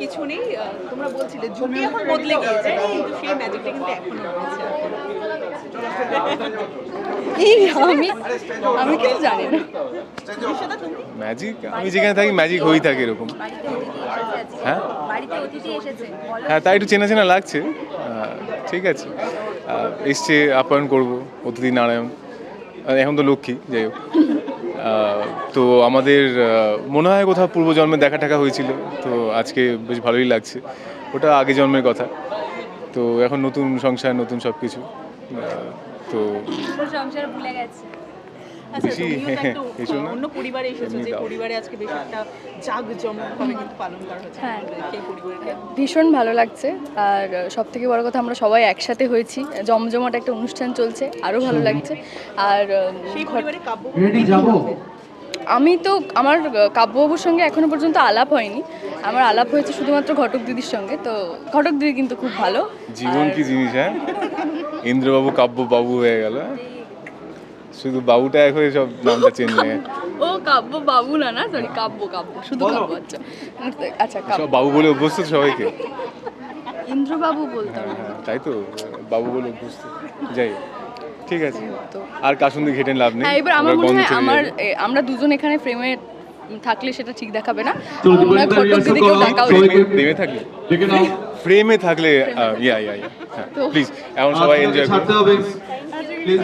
কিছু নেই। তোমরা বলছিলে জুটি এখন বদলে গিয়েছে। কিন্তু সেই ম্যাজিকটা কিন্তু এখনও রয়েছে। আমি আমি কিছু জানি না। ম্যাজিক? আমি যেখানে থাকি ম্যাজিক হয়েই থাকে এরকম। হ্যাঁ? বাড়িতে অতিথি এসেছে হ্যাঁ তাই একটু চেনা চেনা লাগছে। ঠিক আছে। এসছে আপ্যায়ন করব অতিথি নারায়ণ। আর এখন তো লক্ষ্মী যাই হোক। তো আমাদের মনে হয় কোথাও পূর্বজন্মে দেখা টাকা হয়েছিল, তো আজকে বেশ ভালোই লাগছে। ওটা আগে জন্মের কথা। তো এখন নতুন সংসার, নতুন সব কিছু তো সংসার ভুলে গেছে। বেশি তুমিও তো একটু এসো না। অন্য পরিবারে এসেছ যে পরিবারে আজকে বেশ একটা জাঁকজমকভাবে কিন্তু পালন করা হচ্ছে হ্যাঁ। সেই পরিবারকে? ভীষণ ভালো লাগছে। আর সব থেকে বড় কথা আমরা সবাই একসাথে হয়েছি। জমজমাট একটা অনুষ্ঠান চলছে আরও ভালো লাগছে। আর উম, সেই পরিবারে কাব্য যাব? আমি তো আমার কাব্যবাবুর সঙ্গে এখনও পর্যন্ত আলাপ হয়নি। আমার আলাপ হয়েছে শুধুমাত্র ঘটক দিদির সঙ্গে। তো ঘটক দিদি কিন্তু খুব ভালো। জীবন কি জিনিস হ্যাঁ? ইন্দ্রবাবু কাব্য বাবু হয়ে গেল হ্যাঁ? শুধু বাবুটা এখন সব নামটা চেঞ্জ হয়ে ও কাব্য বাবু না না সরি কাব্য কাব্য শুধু কাব্য আচ্ছা। আচ্ছা কাব্য। সব বাবু বলে অভ্যস্ত সবাইকে। ইন্দ্রবাবু বলতাম হ্যাঁ, হ্যাঁ, তাই তো বাবু বলে অভ্যস্ত। যাই ঠিক আছে। তো। আর কার সঙ্গে ঘেটে লাভ নেই। হ্যাঁ এবার আমার মনে হয় আমার আমরা দুজন এখানে ফ্রেমে থাকলে সেটা ঠিক দেখাবে না। ফ্রেমে- থাকলে। ফ্রেমে থাকলে ইয়া ইয়া ইয়া প্লিজ এখন সবাই এনজয় করুন হবে। প্লিজ